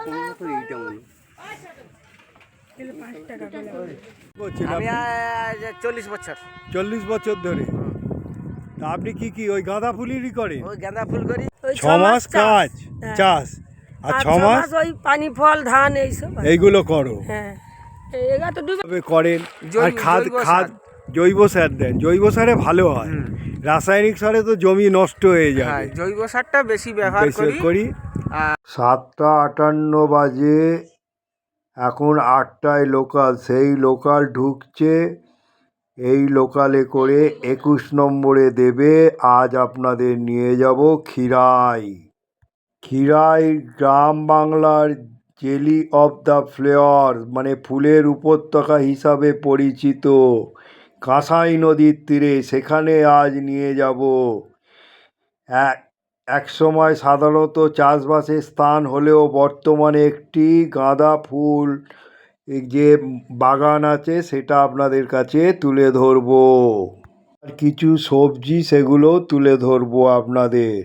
এইটা মনে আমি? চল্লিশ বছর। চল্লিশ বছর ধরে। তা আপনি কি কি ওই গাঁদা ফুলেরই করেন? ওই গাঁদা ফুল করি। ছ মাস কাজ হ্যাঁ। চাষ। আর ছ মাস? ওই পানি ফল ধান এইসব এইগুলো করো। হ্যাঁ। করেন। আর খাদ খাদ সার। জৈব সার দেন। জৈব সারে ভালো হয়। রাসায়নিক সারে তো জমি নষ্ট হয়ে যায় জৈব সারটা বেশি ব্যবহার করি। করি। সাতটা আটান্ন বাজে। এখন আটটায় লোকাল, সেই লোকাল ঢুকছে। এই লোকালে করে একুশ নম্বরে দেবে। আজ আপনাদের নিয়ে যাব ক্ষীরাই। ক্ষীরাই গ্রাম বাংলার জেলি অফ দ্য ফ্লেওয়ার মানে ফুলের উপত্যকা হিসাবে পরিচিত। কাঁসাই নদীর তীরে, সেখানে আজ নিয়ে যাব। এক এক সময় সাধারণত চাষবাসের স্থান হলেও বর্তমানে একটি গাঁদা ফুল যে বাগান আছে সেটা আপনাদের কাছে তুলে ধরবো। আর কিছু সবজি সেগুলো তুলে ধরবো আপনাদের।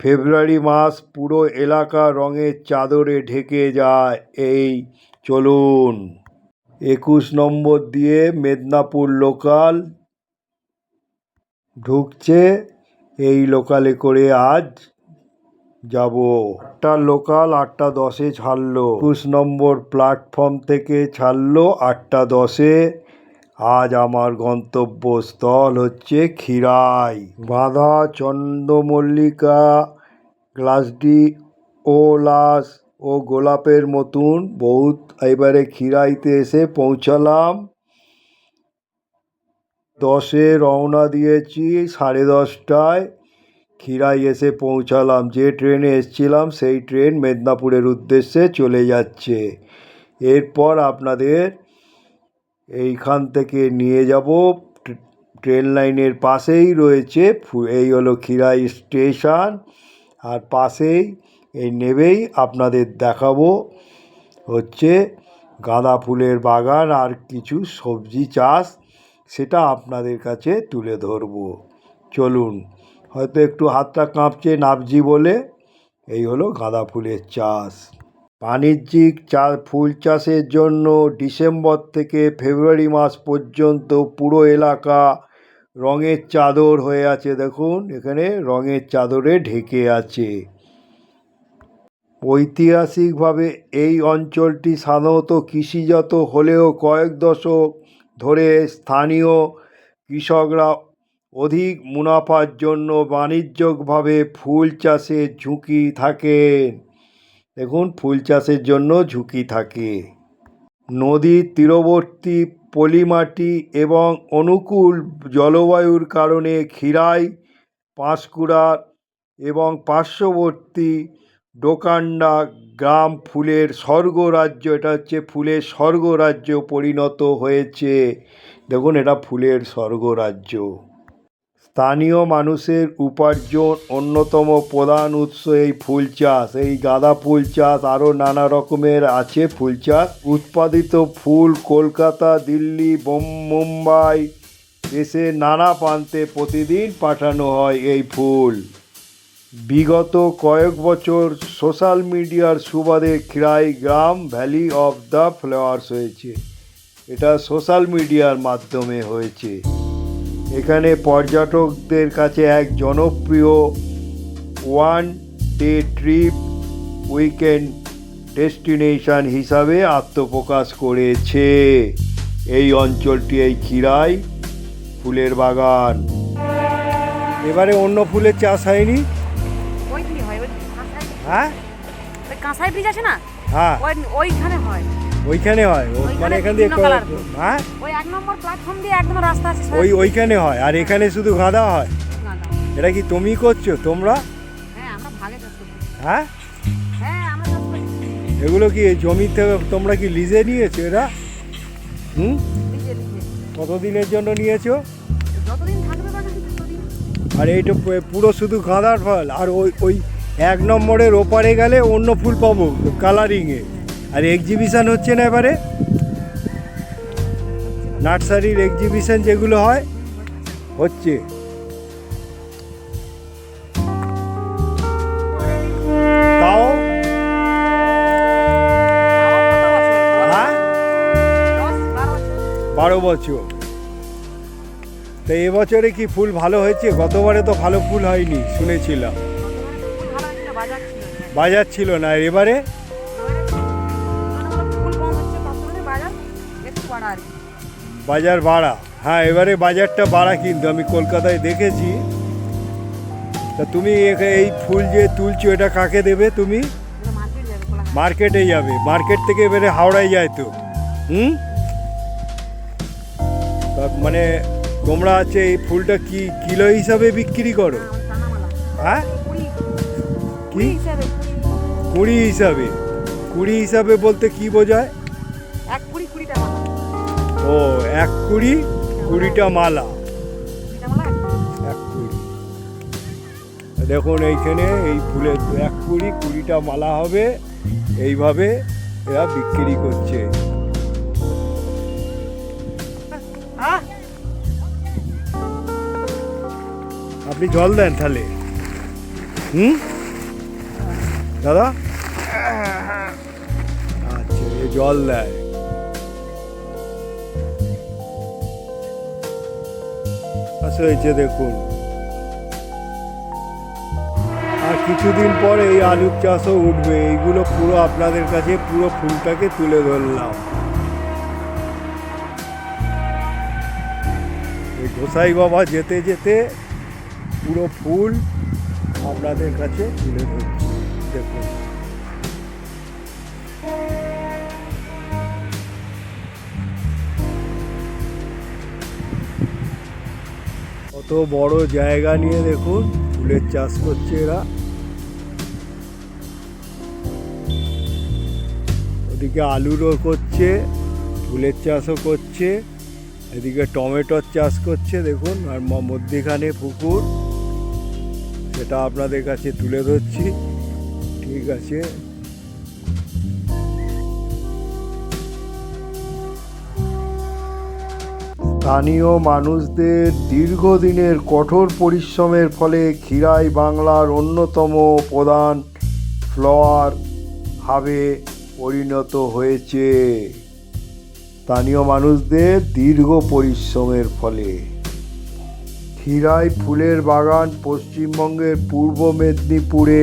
ফেব্রুয়ারি মাস পুরো এলাকা রঙের চাদরে ঢেকে যায়। এই চলুন। একুশ নম্বর দিয়ে মেদিনীপুর লোকাল ঢুকছে। এই লোকালে করে আজ যাব। আটটা লোকাল, আটটা দশে ছাড়লো। একুশ নম্বর প্ল্যাটফর্ম থেকে ছাড়লো আটটা দশে। আজ আমার গন্তব্যস্থল হচ্ছে ক্ষীরাই বাঁধা চন্দ্রমল্লিকা, গ্লাসডি, ওলাস ও গোলাপের মতন। বহুত এবারে ক্ষীরাইতে এসে পৌঁছালাম। দশে রওনা দিয়েছি, সাড়ে দশটায়। ক্ষীরাই এসে পৌঁছালাম। যে ট্রেনে এসছিলাম, সেই ট্রেন মেদিনীপুরের উদ্দেশ্যে চলে যাচ্ছে। এরপর আপনাদের এইখান থেকে নিয়ে যাব। ট্রেন লাইনের পাশেই রয়েছে এই হলো ক্ষীরাই স্টেশন। আর পাশেই এই নেবেই আপনাদের দেখাবো হচ্ছে গাঁদা ফুলের বাগান আর কিছু সবজি চাষ। সেটা আপনাদের কাছে তুলে ধরবো। চলুন, হয়তো একটু হাতটা কাঁপছে নাবজি বলে। এই হলো গাঁদা ফুলের চাষ। বাণিজ্যিক চা ফুল চাষের জন্য ডিসেম্বর থেকে ফেব্রুয়ারি মাস পর্যন্ত পুরো এলাকা রঙের চাদর হয়ে আছে, দেখুন, এখানে রঙের চাদরে ঢেকে আছে। ঐতিহাসিকভাবে এই অঞ্চলটি সাধারণত কৃষিজাত হলেও কয়েক দশক ধরে স্থানীয় কৃষকরা অধিক মুনাফার জন্য বাণিজ্যিকভাবে ফুল চাষে ঝুঁকি থাকেন দেখুন, ফুল চাষের জন্য ঝুঁকি থাকে। নদীর তীরবর্তী পলিমাটি এবং অনুকূল জলবায়ুর কারণে ক্ষীরাই, পাঁশকুড়া এবং পার্শ্ববর্তী ডোকান্ডা গ্রাম ফুলের স্বর্গরাজ্য, এটা হচ্ছে ফুলের স্বর্গরাজ্য পরিণত হয়েছে। দেখুন, এটা ফুলের স্বর্গরাজ্য। স্থানীয় মানুষের উপার্জন অন্যতম প্রধান উৎস এই ফুল চাষ। এই গাঁদা ফুল চাষ আরও নানা রকমের আছে ফুল চাষ। উৎপাদিত ফুল কলকাতা, দিল্লি, বোম- মুম্বাই দেশের নানা প্রান্তে প্রতিদিন পাঠানো হয় এই ফুল। বিগত কয়েক বছর সোশ্যাল মিডিয়ার সুবাদে খিরাই গ্রাম ভ্যালি অফ দ্য ফ্লাওয়ার্স হয়েছে। এটা সোশ্যাল মিডিয়ার মাধ্যমে হয়েছে। এখানে পর্যটকদের কাছে এক জনপ্রিয় one day trip, weekend destination হিসাবে আত্মপ্রকাশ করেছে। এই অঞ্চলটি এই খিরাই ফুলের বাগান। এবারে অন্য ফুলের চাষ হয়নি। হ্যাঁ? ওই কাঁসাই ব্রিজ আছে না? হ্যাঁ। ওই ওইখানে হয়। ওইখানে হয়। মানে এখান দিয়ে হ্যাঁ? ওই এক নম্বর প্ল্যাটফর্ম দিয়ে একদম রাস্তা আছে ওই ওইখানে হয়। আর এখানে শুধু গাঁদা হয়? এটা কি তুমি করছ? তোমরা? হ্যাঁ হ্যাঁ? হ্যাঁ এগুলো কি জমি থেকে তোমরা কি লিজে নিয়েছো এরা? হুম? নিজে কতদিনের জন্য নিয়েছো? আর এইটা পুরো শুধু গাঁদার ফল? আর ওই ওই এক নম্বরের ওপারে গেলে অন্য ফুল পাবো কালারিংয়ে। আর এক্সিবিশান হচ্ছে না এবারে। নার্সারির এক্সিবিশান যেগুলো হয়, হচ্ছে। তাও? হ্যাঁ? বারো বছর। তো এবছরে কি ফুল ভালো হয়েছে? গতবারে তো ভালো ফুল হয়নি, শুনেছিলাম। বাজার ছিল না এবারে? বাজার বাড়া। হ্যাঁ এবারে বাজারটা বাড়া কিন্তু, আমি কলকাতায় দেখেছি। তা তুমি এই ফুল যে তুলছো, এটা কাকে দেবে তুমি? মার্কেট যাবে। মার্কেটে থেকে এবারে হাওড়ায় যায় তো। হুম? মানে তোমরা আছে এই ফুলটা কি কিলো হিসাবে বিক্রি করো? হ্যাঁ? কি? কুড়ি হিসাবে কুড়ি কুড়ি হিসাবে বলতে কি বোঝায়? এক কুড়ি কুড়িটা মালা। ও এক কুড়ি কুড়িটা মালা। মালা? এক কুড়ি। দেখুন এইখানে এই ফুলের এক কুড়ি কুড়িটা মালা হবে এইভাবে এরা বিক্রি করছে। আপনি জল দেন তাহলে। হুম? দাদা? জল দেয়। হয়েছে দেখুন। আর কিছুদিন পর এই আলুর চাষও উঠবে। এইগুলো পুরো আপনাদের কাছে পুরো ফুলটাকে তুলে ধরলাম। এই গোসাই বাবা যেতে যেতে পুরো ফুল আপনাদের কাছে তুলে ধরছি। দেখুন। কত বড় জায়গা নিয়ে দেখুন, ফুলের চাষ করছে এরা। ওদিকে আলুরও করছে, ফুলের চাষও করছে, এদিকে টমেটোর চাষ করছে, দেখুন, আর মধ্যেখানে পুকুর। সেটা আপনাদের কাছে তুলে ধরছি। ঠিক আছে। স্থানীয় মানুষদের দীর্ঘদিনের কঠোর পরিশ্রমের ফলে ক্ষীরাই বাংলার অন্যতম প্রধান ফ্লাওয়ার হাবে পরিণত হয়েছে। স্থানীয় মানুষদের দীর্ঘ পরিশ্রমের ফলে ক্ষীরাই ফুলের বাগান পশ্চিমবঙ্গের পূর্ব মেদিনীপুরে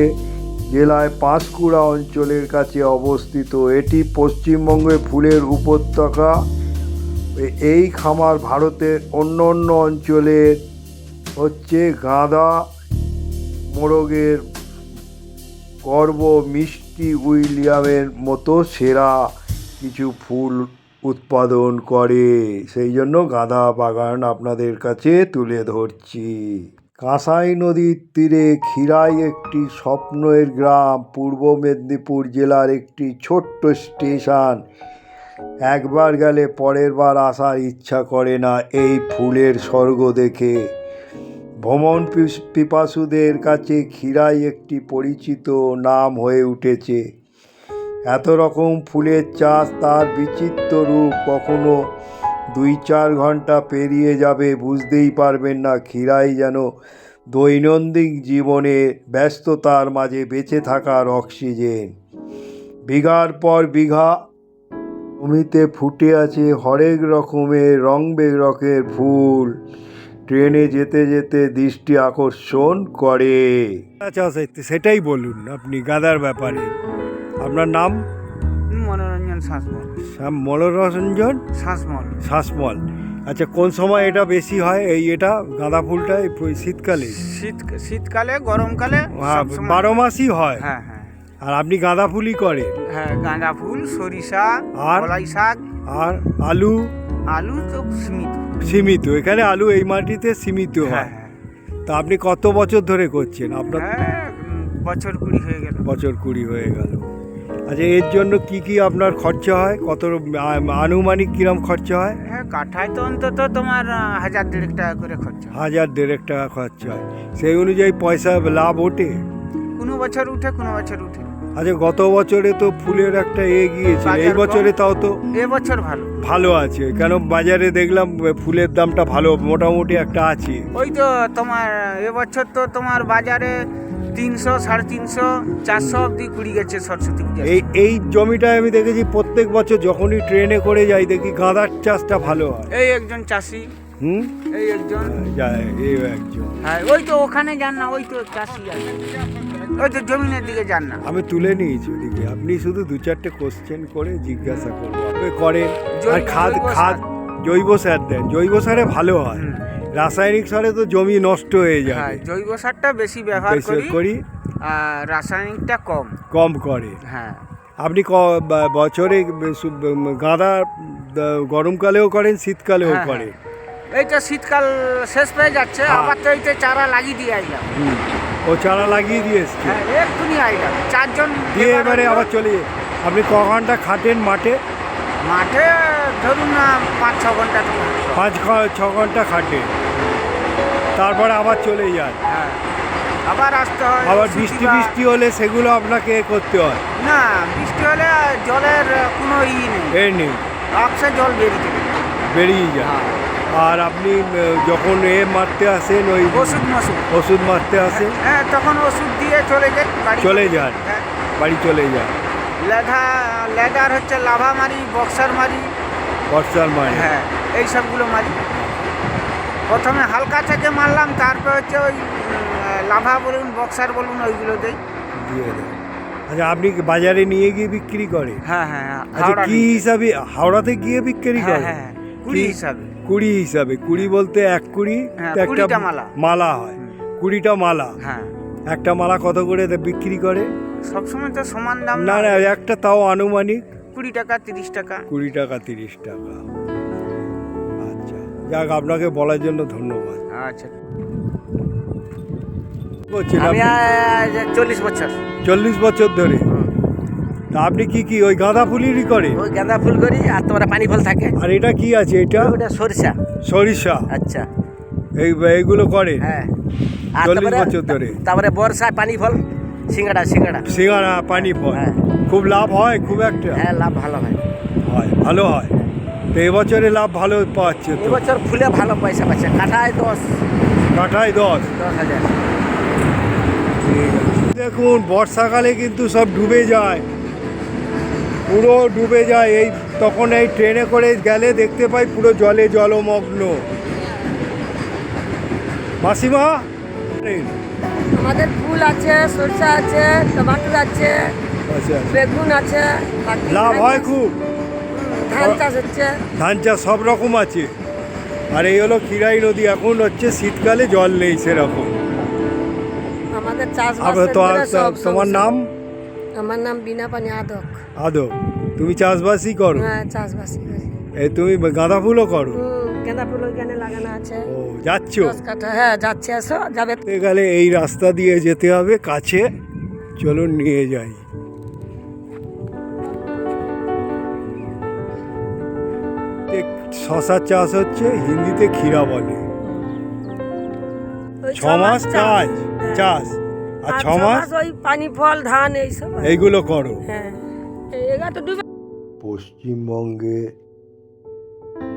জেলায় পাঁশকুড়া অঞ্চলের কাছে অবস্থিত। এটি পশ্চিমবঙ্গে ফুলের উপত্যকা এই খামার ভারতের অন্য অন্য অঞ্চলের হচ্ছে গাঁদা মোরগের গর্ব মিষ্টি উইলিয়ামের মতো সেরা কিছু ফুল উৎপাদন করে। সেই জন্য গাঁদা বাগান আপনাদের কাছে তুলে ধরছি। কাঁসাই নদীর তীরে ক্ষীরাই একটি স্বপ্নের গ্রাম। পূর্ব মেদিনীপুর জেলার একটি ছোট্ট স্টেশন। একবার গেলে পরের বার আসার ইচ্ছা করে না এই ফুলের স্বর্গ দেখে। ভ্রমণ পিস- পিপাসুদের কাছে ক্ষীরাই একটি পরিচিত নাম হয়ে উঠেছে। এত রকম ফুলের চাষ তার বিচিত্র রূপ কখনো দুই চার ঘণ্টা পেরিয়ে যাবে বুঝতেই পারবেন না ক্ষীরাই যেন দৈনন্দিন জীবনে ব্যস্ততার মাঝে বেঁচে থাকার অক্সিজেন। বিঘার পর বিঘা জমিতে ফুটে আছে হরেক রকমের রং বেরঙের ফুল। ট্রেনে যেতে যেতে দৃষ্টি আকর্ষণ করে। আচ্ছা সেটাই বলুন আপনি গাদার ব্যাপারে। আপনার নাম? মনোরঞ্জন শ্বাসমল শ্যাম মনোরঞ্জন? শ্বাসমল শ্বাসমল আচ্ছা কোন সময় এটা বেশি হয়? এই এটা গাঁদা ফুলটা এই শীতকালে? শীত শীতকালে গরমকালে হ্যাঁ, বারো মাসই হয়। হ্যাঁ হ্যাঁ। আর আপনি গাঁদা ফুলই করেন? হ্যাঁ গাঁদা ফুল সরিষা আর? কলাই শাক। আর আলু? আলু তো সীমিত। সীমিত এখানে আলু এই মাটিতে সীমিত হ্যাঁ হয়। তা আপনি কত বছর ধরে করছেন? আপনার হ্যাঁ বছর কুড়ি হয়ে গেল। বছর কুড়ি হয়ে গেল। আচ্ছা এর জন্য কি কি আপনার খরচা হয়? কত আনুমানিক কিরম খরচা হয়? হ্যাঁ কাঠায় তো অন্তত তোমার হাজার দেড়েক টাকা করে খরচা হাজার দেড়েক টাকা খরচা হয়। সেই অনুযায়ী পয়সা লাভ ওঠে? কোনো বছর উঠে কোনো বছর উঠে। আচ্ছা গত বছরে তো ফুলের একটা এ গিয়েছিল এই বছরে তাও তো এবছর ভালো। ভালো আছে কেন বাজারে দেখলাম ফুলের দামটা ভালো মোটামুটি একটা আছে। ওই তো তোমার এবছর তো তোমার বাজারে তিনশো সাড়ে তিনশো চারশো অব্দি কুড়ি গেছে সরস্বতী পূজা। এই এই জমিটায় আমি দেখেছি প্রত্যেক বছর যখনই ট্রেনে করে যাই দেখি গাঁদার চাষটা ভালো হয়। এই একজন চাষি। হুম? এই একজন। যায় এই একজন। হ্যাঁ ওই তো ওখানে যান না ওই তো চাষি আছে। ওই তো জমিনের দিকে যান না। আমি তুলে নিয়েছি ওদিকে। আপনি শুধু দু চারটে কোশ্চেন করে জিজ্ঞাসা করব আপনি করেন। আর খাদ খাদ জৈব সার দেন। জৈব সারে ভালো হয়। রাসায়নিক সারে তো জমি নষ্ট হয়ে হ্যাঁ যাবে জৈব সারটা বেশি ব্যবহার করি। আর রাসায়নিকটা কম। কম করে। হ্যাঁ। আপনি ক- বছরে গাঁদা গরমকালেও করেন শীতকালেও হ্যাঁ, করেন। এইটা শীতকাল শেষ হয়ে যাচ্ছে। হ্যাঁ। আবার তো এইটা চারা লাগিয়ে দিয়ে আইলাম। হুম। ও চারা লাগিয়ে দিয়ে এসছে। হ্যাঁ এক্ষুনি আইলাম চারজন দিয়ে এবারে আবার চলে যায়। আপনি ক ঘণ্টা খাটেন মাঠে? মাঠে ধরুন না পাঁচ ছ ঘণ্টা পাঁচ ছ ঘণ্টা খাটেন তারপরে আবার চলে যায়। হ্যাঁ আবার আসতে হয় আবার বৃষ্টি বৃষ্টি হলে সেগুলো আপনাকে করতে হয়। না বৃষ্টি হলে জলের কোনো ই নেই। এ নেই। জল বেরিয়ে। বেরিয়ে যায়। হ্যাঁ। আর আপনি যখন এ মারতে আসেন ওই ওষুধ ওষুধ মারতে আসেন? হ্যাঁ তখন ওষুধ দিয়ে চলে বাড়ি চলে যান। হ্যাঁ। বাড়ি চলে যান লেধা লেদার হচ্ছে লাভা মারি বক্সার মারি। বর্ষার মারে? হ্যাঁ এই সবগুলো মারি। প্রথমে হালকা থেকে মারলাম তারপর হচ্ছে ওই লাভা বলুন বক্সার বলুন ওইগুলো দেই। দিয়ে দেন আচ্ছা আপনি বাজারে নিয়ে গিয়ে বিক্রি করেন? হ্যাঁ হ্যাঁ হ্যাঁ আচ্ছা কি হিসাবে হাওড়াতে গিয়ে বিক্রি হ্যাঁ করেন? হ্যাঁ কুড়ি হিসাবে। কুড়ি হিসাবে কুড়ি বলতে এক কুড়ি হ্যাঁ, একটা মালা। মালা হয়। কুড়িটা মালা। হ্যাঁ। একটা মালা কত করে বিক্রি করে? সবসময় তো সমান দাম না না একটা তাও আনুমানিক। কুড়ি টাকা তিরিশ টাকা। কুড়ি টাকা তিরিশ টাকা। আচ্ছা যাক আপনাকে বলার জন্য ধন্যবাদ। আচ্ছা। চল্লিশ বছর। চল্লিশ বছর ধরে। তা আপনি কি কি ওই গাঁদা ফুলেরই করে? ওই গাঁদা ফুল করি আর তোমার পানি ফল থাকে। আর এটা কি আছে এটা? ওটা সরিষা। সরিষা? আচ্ছা। এই এইগুলো করে? হ্যাঁ। আর চল্লিশ বছর ধরে। তারপরে বর্ষায় পানি ফল সিঙ্গাড়া সিঙ্গাড়া। সিঙ্গারা পানি ফল? হ্যাঁ। খুব লাভ হয় খুব একটা? হ্যাঁ লাভ ভালো হয়। হয় ভালো হয়। তো এবছরে লাভ ভালো পাচ্ছে তো? এবছর ফুলে ভালো পয়সা পাচ্ছে। কাঠায় দশ। কাঠায় দশ? দশ হাজার। দেখুন বর্ষাকালে কিন্তু সব ডুবে যায়। পুরো ডুবে যায়। এই তখন এই ট্রেনে করে গেলে দেখতে পাই পুরো জলে জলমগ্ন। মাসিমা? আমাদের ফুল আছে সরষা আছে টমাটোর আছে আচ্ছা বেগুন আছে লাভ হয় খুব। ধান চাষ হচ্ছে। ধান চাষ সব রকম আছে। আর এই হলো ক্ষীরাই নদী এখন হচ্ছে শীতকালে জল নেই সেরকম। আমাদের চাষ তো তোমার নাম? আমার নাম বিনা পানি আদক। আদো তুমি চাষবাসই করো? হ্যাঁ চাষবাসই করি। এই তুমি গাঁদা ফুলও করো? হুম গেঁদা ফুল ওইখানে লাগানো আছে। ও যাচ্ছ? হ্যাঁ যাচ্ছে আসো যাবে। গেলে এই রাস্তা দিয়ে যেতে হবে কাছে। চলুন নিয়ে যাই। শশার চাষ হচ্ছে হিন্দিতে ক্ষীরা বলে। ছ মাস কাজ হ্যাঁ। চাষ। আর ছ মাস ওই পানি ফল ধান এইসব এইগুলো করো। হ্যাঁ। এগা তো ডুবে পশ্চিমবঙ্গে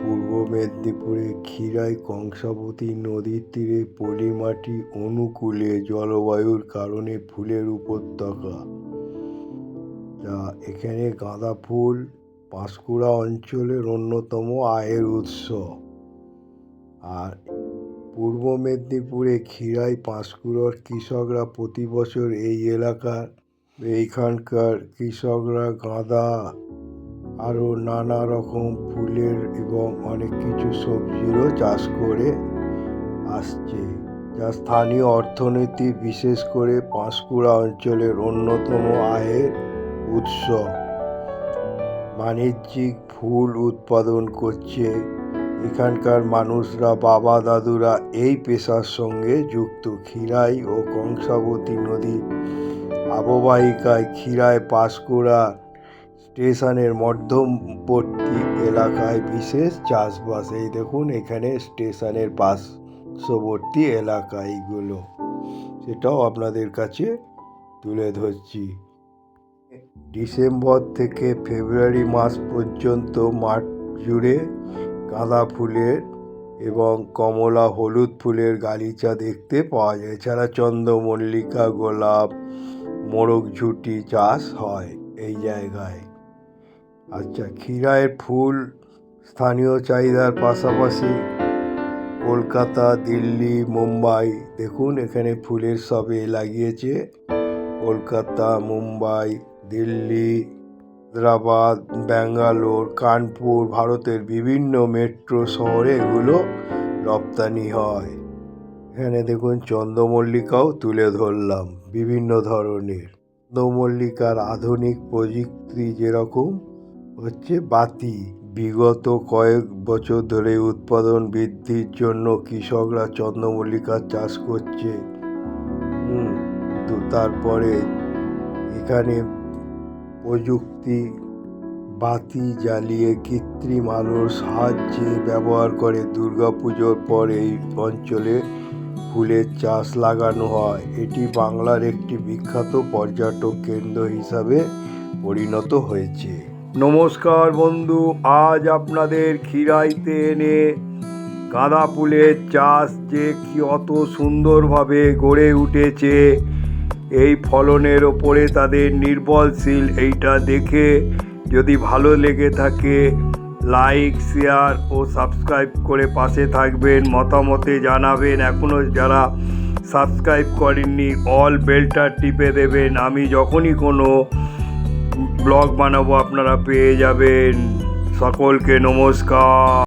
পূর্ব মেদিনীপুরে ক্ষীরাই কংসাবতী নদীর তীরে পলিমাটি অনুকূলে জলবায়ুর কারণে ফুলের উপত্যকা। যা এখানে গাঁদা ফুল পাঁশকুড়া অঞ্চলের অন্যতম আয়ের উৎস। আর পূর্ব মেদিনীপুরে ক্ষীরাই পাঁশকুড়ার কৃষকরা প্রতি বছর এই এলাকার এইখানকার কৃষকরা গাঁদা আরও নানা রকম ফুলের এবং অনেক কিছু সবজিরও চাষ করে আসছে, যা স্থানীয় অর্থনীতি বিশেষ করে পাঁশকুড়া অঞ্চলের অন্যতম আয়ের উৎস। বাণিজ্যিক ফুল উৎপাদন করছে এখানকার মানুষরা, বাবা দাদুরা এই পেশার সঙ্গে যুক্ত। ক্ষীরাই ও কংসাবতী নদী আববাহিকায় ক্ষীরায় পাঁশকুড়া স্টেশনের মধ্যবর্তী এলাকায় বিশেষ চাষবাস। এই দেখুন, এখানে স্টেশনের পার্শ্ববর্তী এলাকা এইগুলো। সেটাও আপনাদের কাছে তুলে ধরছি। ডিসেম্বর থেকে ফেব্রুয়ারি মাস পর্যন্ত মাঠ জুড়ে গাঁদা ফুলের এবং কমলা হলুদ ফুলের গালিচা দেখতে পাওয়া যায়। এছাড়া চন্দ্রমল্লিকা, গোলাপ, মোরগ ঝুটি চাষ হয় এই জায়গায়। আচ্ছা ক্ষীরায়ের ফুল স্থানীয় চাহিদার পাশাপাশি কলকাতা, দিল্লি, মুম্বাই, দেখুন এখানে ফুলের সবে লাগিয়েছে। কলকাতা, মুম্বাই, দিল্লি হায়দ্রাবাদ, ব্যাঙ্গালোর, কানপুর ভারতের বিভিন্ন মেট্রো শহরে এগুলো রপ্তানি হয়। এখানে দেখুন চন্দ্রমল্লিকাও তুলে ধরলাম বিভিন্ন ধরনের। চন্দ্রমল্লিকার আধুনিক প্রযুক্তি যেরকম হচ্ছে বাতি, বিগত কয়েক বছর ধরে উৎপাদন বৃদ্ধির জন্য কৃষকরা চন্দ্রমল্লিকার চাষ করছে। তো তারপরে এখানে প্রযুক্তি, বাতি জ্বালিয়ে কৃত্রিম আলোর সাহায্যে ব্যবহার করে দুর্গাপুজোর পর এই অঞ্চলে ফুলের চাষ লাগানো হয়। এটি বাংলার একটি বিখ্যাত পর্যটক কেন্দ্র হিসাবে পরিণত হয়েছে। নমস্কার বন্ধু, আজ আপনাদের খিরাইতে এনে গাঁদা ফুলের চাষ যে কি অত সুন্দরভাবে গড়ে উঠেছে এই ফলনের ওপরে তাদের নির্ভরশীল, এইটা দেখে যদি ভালো লেগে থাকে, লাইক, শেয়ার ও সাবস্ক্রাইব করে পাশে থাকবেন। মতামতে জানাবেন। এখনও যারা সাবস্ক্রাইব করেননি, অল বেলটা টিপে দেবেন। আমি যখনই কোনো ব্লগ বানাবো, আপনারা পেয়ে যাবেন। সকলকে নমস্কার।